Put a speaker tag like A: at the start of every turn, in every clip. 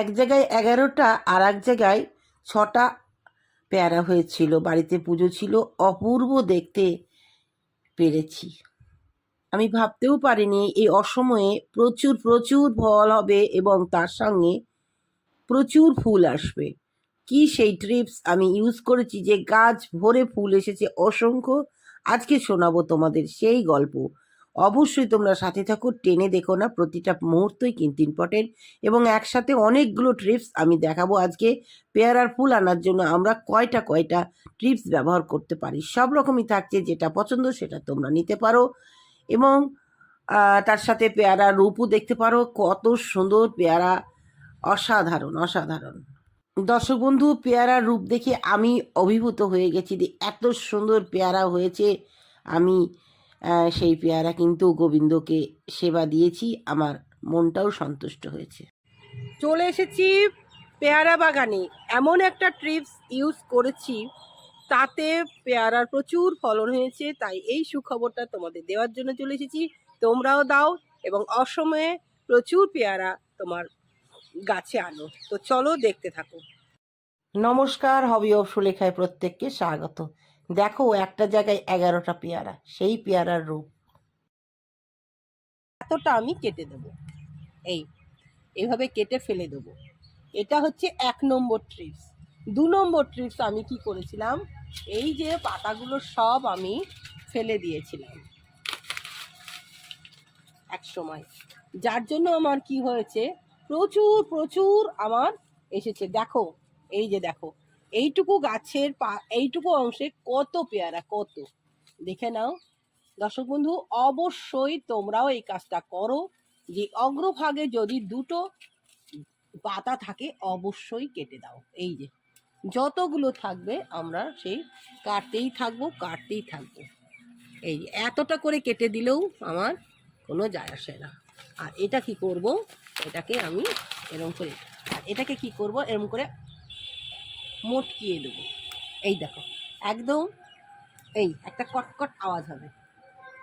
A: এক জায়গায় এগারোটা আর এক জায়গায় ছটা পেয়ারা হয়েছিল বাড়িতে পুজো ছিল অপূর্ব দেখতে পেরেছি আমি ভাবতেও পারিনি এই অসময়ে প্রচুর প্রচুর ফল হবে এবং তার সঙ্গে প্রচুর ফুল আসবে কি সেই ট্রিপস আমি ইউজ করেছি যে গাছ ভরে ফুল এসেছে অসংখ্য আজকে শোনাবো তোমাদের সেই গল্প অবশ্যই তোমরা সাথে থাকো টেনে দেখো না প্রতিটা মুহূর্তই কিন্তু ইম্পর্টেন্ট এবং একসাথে অনেকগুলো ট্রিপস আমি দেখাবো আজকে পেয়ারার ফুল আনার জন্য আমরা কয়টা কয়টা ট্রিপস ব্যবহার করতে পারি সব রকমই থাকছে যেটা পছন্দ সেটা তোমরা নিতে পারো এবং তার সাথে পেয়ারা রূপও দেখতে পারো কত সুন্দর পেয়ারা অসাধারণ অসাধারণ দর্শক বন্ধু পেয়ারার রূপ দেখে আমি অভিভূত হয়ে গেছি যে এত সুন্দর পেয়ারা হয়েছে আমি সেই পেয়ারা কিন্তু গোবিন্দকে সেবা দিয়েছি আমার মনটাও সন্তুষ্ট হয়েছে চলে এসেছি পেয়ারা বাগানে এমন একটা ট্রিপস ইউজ করেছি তাতে পেয়ারার প্রচুর ফলন হয়েছে তাই এই সুখবরটা তোমাদের দেওয়ার জন্য চলে এসেছি তোমরাও দাও এবং অসময়ে প্রচুর পেয়ারা তোমার গাছে আনো তো চলো দেখতে থাকো নমস্কার হবি অব সুলেখায় প্রত্যেককে স্বাগত দেখো একটা জায়গায় এগারোটা পেয়ারা সেই পেয়ারার রূপ এতটা আমি কেটে দেবো এই এভাবে কেটে ফেলে দেব এটা হচ্ছে এক নম্বর ট্রিপস দু নম্বর ট্রিপস আমি কি করেছিলাম এই যে পাতাগুলো সব আমি ফেলে দিয়েছিলাম এক সময় যার জন্য আমার কি হয়েছে প্রচুর প্রচুর আমার এসেছে দেখো এই যে দেখো এইটুকু গাছের পা এইটুকু অংশে কত পেয়ারা কত দেখে নাও দর্শক বন্ধু অবশ্যই তোমরাও এই কাজটা করো যে অগ্রভাগে যদি দুটো পাতা থাকে অবশ্যই কেটে দাও এই যে যতগুলো থাকবে আমরা সেই কাটতেই থাকবো কাটতেই থাকবো এই এতটা করে কেটে দিলেও আমার কোনো যায় আসে না আর এটা কি করব এটাকে আমি এরম করে এটাকে কি করব এরম করে মটকিয়ে দেবো এই দেখো একদম এই একটা কটকট আওয়াজ হবে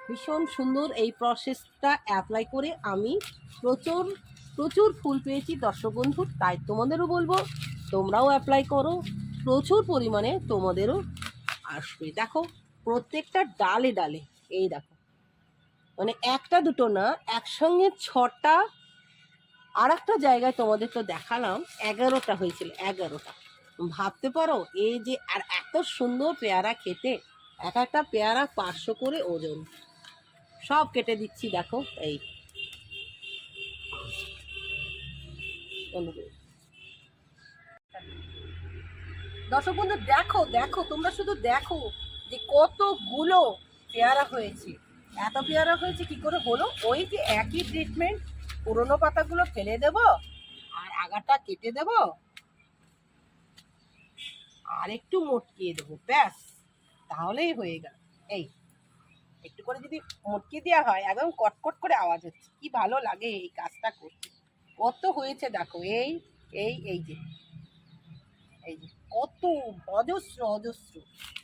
A: ভীষণ সুন্দর এই প্রসেসটা অ্যাপ্লাই করে আমি প্রচুর প্রচুর ফুল পেয়েছি দর্শক বন্ধু তাই তোমাদেরও বলবো তোমরাও অ্যাপ্লাই করো প্রচুর পরিমাণে তোমাদেরও আসবে দেখো প্রত্যেকটা ডালে ডালে এই দেখো মানে একটা দুটো না একসঙ্গে ছটা আর একটা জায়গায় তোমাদের তো দেখালাম এগারোটা হয়েছিল এগারোটা ভাবতে পারো এই যে আর এত সুন্দর পেয়ারা খেতে এক একটা পেয়ারা পাঁচশো করে ওজন সব কেটে দিচ্ছি দেখো এই দর্শক বন্ধু দেখো দেখো তোমরা শুধু দেখো যে কতগুলো পেয়ারা হয়েছে এত পেয়ারা হয়েছে কি করে হলো ওই যে একই ট্রিটমেন্ট পুরনো পাতাগুলো ফেলে দেব আর আগাটা কেটে দেবো আর একটু মটকিয়ে দেবো ব্যাস তাহলেই হয়ে গেল এই একটু করে যদি মটকে দেওয়া হয় একদম কটকট করে আওয়াজ হচ্ছে কি ভালো লাগে এই কাজটা করতে কত হয়েছে দেখো এই এই এই যে এই যে কত অজস্র অজস্র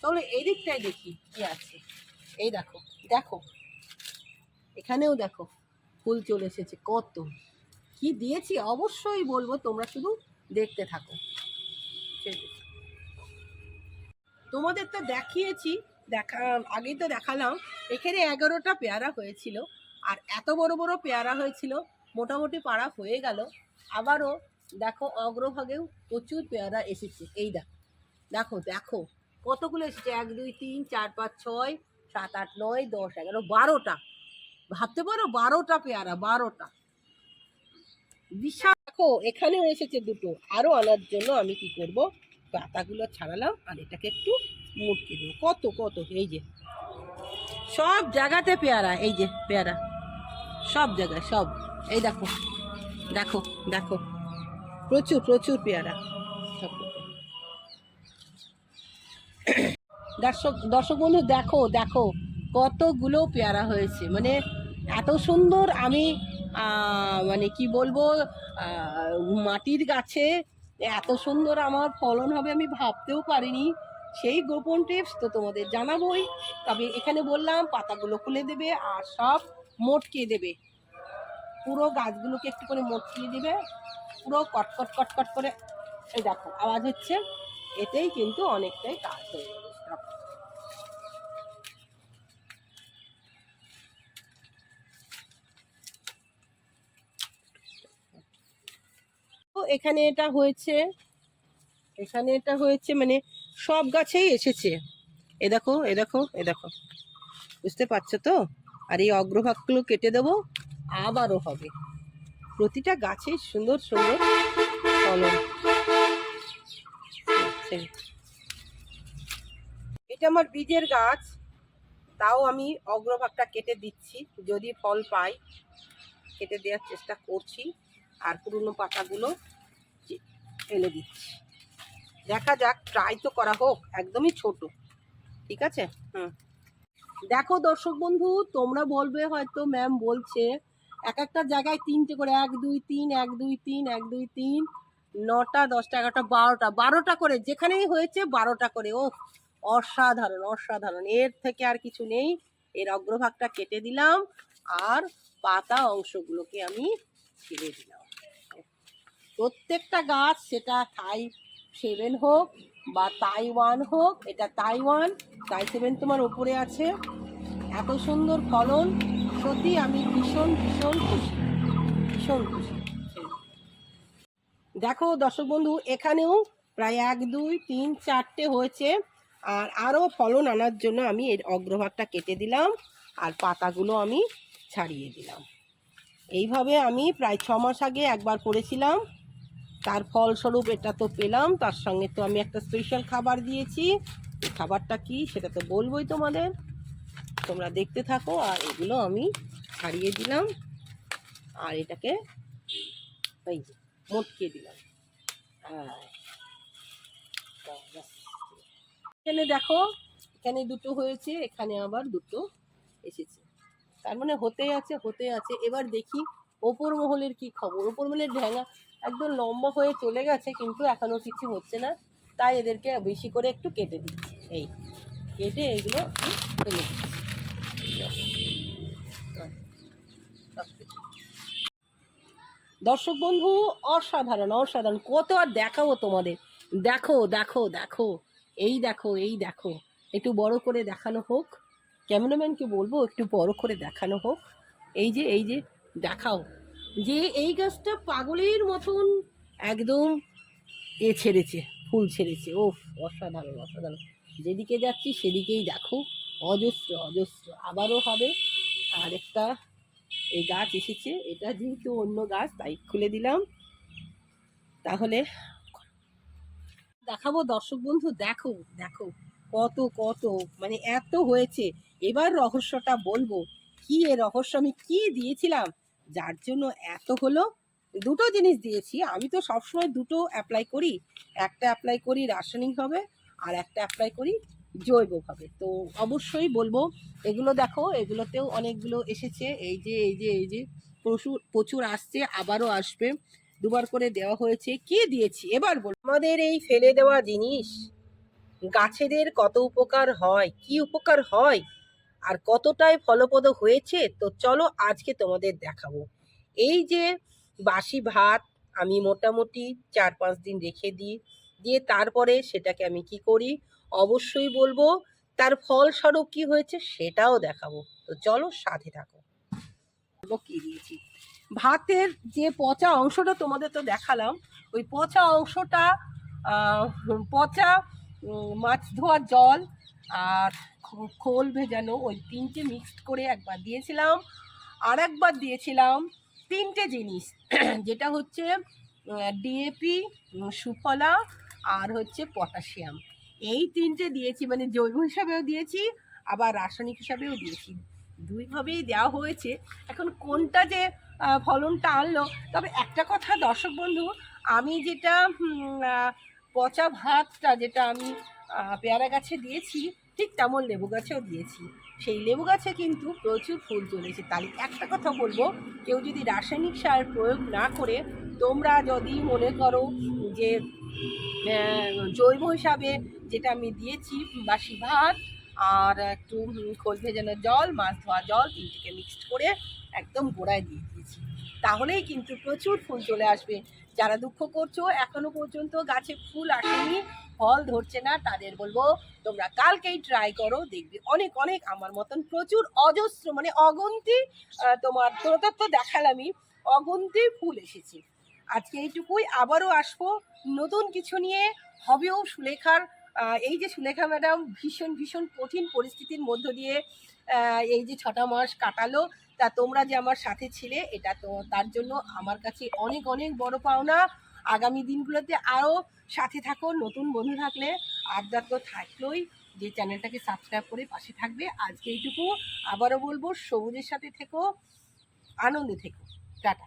A: চলো এই দিকটাই দেখি কি আছে এই দেখো দেখো এখানেও দেখো ফুল চলে এসেছে কত কি দিয়েছি অবশ্যই বলবো তোমরা শুধু দেখতে থাকো ঠিক তোমাদের তো দেখিয়েছি দেখা আগেই তো দেখালাম এখানে এগারোটা পেয়ারা হয়েছিল আর এত বড় বড় পেয়ারা হয়েছিল মোটামুটি পাড়া হয়ে গেল আবারও দেখো অগ্রভাগেও প্রচুর পেয়ারা এসেছে এই দেখো দেখো দেখো কতগুলো এসেছে এক দুই তিন চার পাঁচ ছয় সাত আট নয় দশ এগারো বারোটা ভাবতে পারো বারোটা পেয়ারা বারোটা বিশাল দেখো এখানেও এসেছে দুটো আরও আনার জন্য আমি কি করব পাতাগুলো ছাড়ালাম আর এটাকে একটু মুটকে দেবো কত কত এই যে সব জায়গাতে পেয়ারা এই যে পেয়ারা সব জায়গায় সব এই দেখো দেখো দেখো প্রচুর প্রচুর পেয়ারা সব দর্শক দর্শক বন্ধু দেখো দেখো কতগুলো পেয়ারা হয়েছে মানে এত সুন্দর আমি মানে কি বলবো মাটির গাছে এত সুন্দর আমার ফলন হবে আমি ভাবতেও পারিনি সেই গোপন টিপস তো তোমাদের জানাবোই তবে এখানে বললাম পাতাগুলো খুলে দেবে আর সব মোটকে দেবে পুরো গাছগুলোকে একটু করে মোটকিয়ে দেবে পুরো কটকট কটকট করে এই দেখো আওয়াজ হচ্ছে এতেই কিন্তু অনেকটাই কাজ হয়ে এখানে এটা হয়েছে এখানে এটা হয়েছে মানে সব গাছেই এসেছে এ দেখো এ দেখো এ দেখো বুঝতে পারছো তো আর এই অগ্রভাগগুলো কেটে দেবো আবারও হবে প্রতিটা গাছে সুন্দর সুন্দর ফলন আচ্ছা। এটা আমার বীজের গাছ তাও আমি অগ্রভাগটা কেটে দিচ্ছি যদি ফল পাই কেটে দেওয়ার চেষ্টা করছি আর পুরনো পাতাগুলো ফেলে দিচ্ছি দেখা যাক ট্রাই তো করা হোক একদমই ছোট ঠিক আছে হ্যাঁ দেখো দর্শক বন্ধু তোমরা বলবে হয়তো ম্যাম বলছে এক একটা জায়গায় তিনটে করে এক দুই তিন এক দুই তিন এক দুই তিন নটা দশটা এগারোটা বারোটা বারোটা করে যেখানেই হয়েছে বারোটা করে ও অসাধারণ অসাধারণ এর থেকে আর কিছু নেই এর অগ্রভাগটা কেটে দিলাম আর পাতা অংশগুলোকে আমি ছেড়ে দিলাম প্রত্যেকটা গাছ সেটা থাই সেভেন হোক বা তাইওয়ান হোক এটা তাইওয়ান তাই সেভেন তোমার ওপরে আছে এত সুন্দর ফলন সত্যি আমি ভীষণ ভীষণ খুশি ভীষণ খুশি দেখো দর্শক বন্ধু এখানেও প্রায় এক দুই তিন চারটে হয়েছে আর আরও ফলন আনার জন্য আমি এর অগ্রভাগটা কেটে দিলাম আর পাতাগুলো আমি ছাড়িয়ে দিলাম এইভাবে আমি প্রায় ছ মাস আগে একবার করেছিলাম তার ফলস্বরূপ এটা তো পেলাম তার সঙ্গে তো আমি একটা স্পেশাল খাবার দিয়েছি খাবারটা কি সেটা তো বলবোই তোমাদের তোমরা দেখতে থাকো আর এগুলো আমি ছাড়িয়ে দিলাম আর এটাকে এই যে মটকে দিলাম এখানে দেখো এখানে দুটো হয়েছে এখানে আবার দুটো এসেছে তার মানে হতে আছে হতে আছে এবার দেখি ওপর মহলের কি খবর ওপর মহলের ঢ্যাঙা একদম লম্বা হয়ে চলে গেছে কিন্তু এখনও কিছু হচ্ছে না তাই এদেরকে বেশি করে একটু কেটে দিচ্ছি এই কেটে এগুলো ফেলে দর্শক বন্ধু অসাধারণ অসাধারণ কত আর দেখাবো তোমাদের দেখো দেখো দেখো এই দেখো এই দেখো একটু বড় করে দেখানো হোক ক্যামেরাম্যানকে বলবো একটু বড় করে দেখানো হোক এই যে এই যে দেখাও যে এই গাছটা পাগলের মতন একদম এ ছেড়েছে ফুল ছেড়েছে ও অসাধারণ অসাধারণ যেদিকে যাচ্ছি সেদিকেই দেখো অজস্র অজস্র আবারও হবে আর একটা এই গাছ এসেছে এটা যেহেতু অন্য গাছ তাই খুলে দিলাম তাহলে দেখাবো দর্শক বন্ধু দেখো দেখো কত কত মানে এত হয়েছে এবার রহস্যটা বলবো কি এ রহস্য আমি কি দিয়েছিলাম যার জন্য এত হলো দুটো জিনিস দিয়েছি আমি তো সবসময় দুটো অ্যাপ্লাই করি একটা অ্যাপ্লাই করি রাসায়নিক হবে আর একটা অ্যাপ্লাই করি জৈবভাবে তো অবশ্যই বলবো এগুলো দেখো এগুলোতেও অনেকগুলো এসেছে এই যে এই যে এই যে প্রচুর প্রচুর আসছে আবারও আসবে দুবার করে দেওয়া হয়েছে কে দিয়েছি এবার বল আমাদের এই ফেলে দেওয়া জিনিস গাছেদের কত উপকার হয় কি উপকার হয় আর কতটাই ফলপ্রদ হয়েছে তো চলো আজকে তোমাদের দেখাবো এই যে বাসি ভাত আমি মোটামুটি চার পাঁচ দিন রেখে দিই দিয়ে তারপরে সেটাকে আমি কি করি অবশ্যই বলবো তার ফলস্বরূপ কি হয়েছে সেটাও দেখাবো তো চলো সাথে থাকো কি দিয়েছি ভাতের যে পচা অংশটা তোমাদের তো দেখালাম ওই পচা অংশটা পচা মাছ ধোয়ার জল আর খোল ভেজানো ওই তিনটে মিক্সড করে একবার দিয়েছিলাম আর একবার দিয়েছিলাম তিনটে জিনিস যেটা হচ্ছে ডিএপি সুফলা আর হচ্ছে পটাশিয়াম এই তিনটে দিয়েছি মানে জৈব হিসাবেও দিয়েছি আবার রাসায়নিক হিসাবেও দিয়েছি দুইভাবেই দেওয়া হয়েছে এখন কোনটা যে ফলনটা আনলো তবে একটা কথা দর্শক বন্ধু আমি যেটা পচা ভাতটা যেটা আমি পেয়ারা গাছে দিয়েছি ঠিক তেমন লেবু গাছেও দিয়েছি সেই লেবু গাছে কিন্তু প্রচুর ফুল চলেছে তাহলে একটা কথা বলবো কেউ যদি রাসায়নিক সার প্রয়োগ না করে তোমরা যদি মনে করো যে জৈব হিসাবে যেটা আমি দিয়েছি বাসি ভাত আর একটু খোল ভেজানোর জল মাছ ধোয়া জল তিনটিকে মিক্সড করে একদম গোড়ায় দিয়ে দিয়েছি তাহলেই কিন্তু প্রচুর ফুল চলে আসবে যারা দুঃখ করছো এখনও পর্যন্ত গাছে ফুল আসেনি ফল ধরছে না তাদের বলবো তোমরা কালকেই ট্রাই করো দেখবে অনেক অনেক আমার মতন প্রচুর অজস্র মানে অগন্তি তোমার তোরা দেখালামই অগন্তি ফুল এসেছে আজকে এইটুকুই আবারও আসবো নতুন কিছু নিয়ে হবেও সুলেখার এই যে সুলেখা ম্যাডাম ভীষণ ভীষণ কঠিন পরিস্থিতির মধ্য দিয়ে এই যে ছটা মাস কাটালো তা তোমরা যে আমার সাথে ছিলে এটা তো তার জন্য আমার কাছে অনেক অনেক বড় পাওনা আগামী দিনগুলোতে আরও সাথে থাকো নতুন বন্ধু থাকলে আবদার তো থাকলোই যে চ্যানেলটাকে সাবস্ক্রাইব করে পাশে থাকবে আজকে এইটুকু আবারও বলবো সবুজের সাথে থেকো আনন্দে থেকো টাটা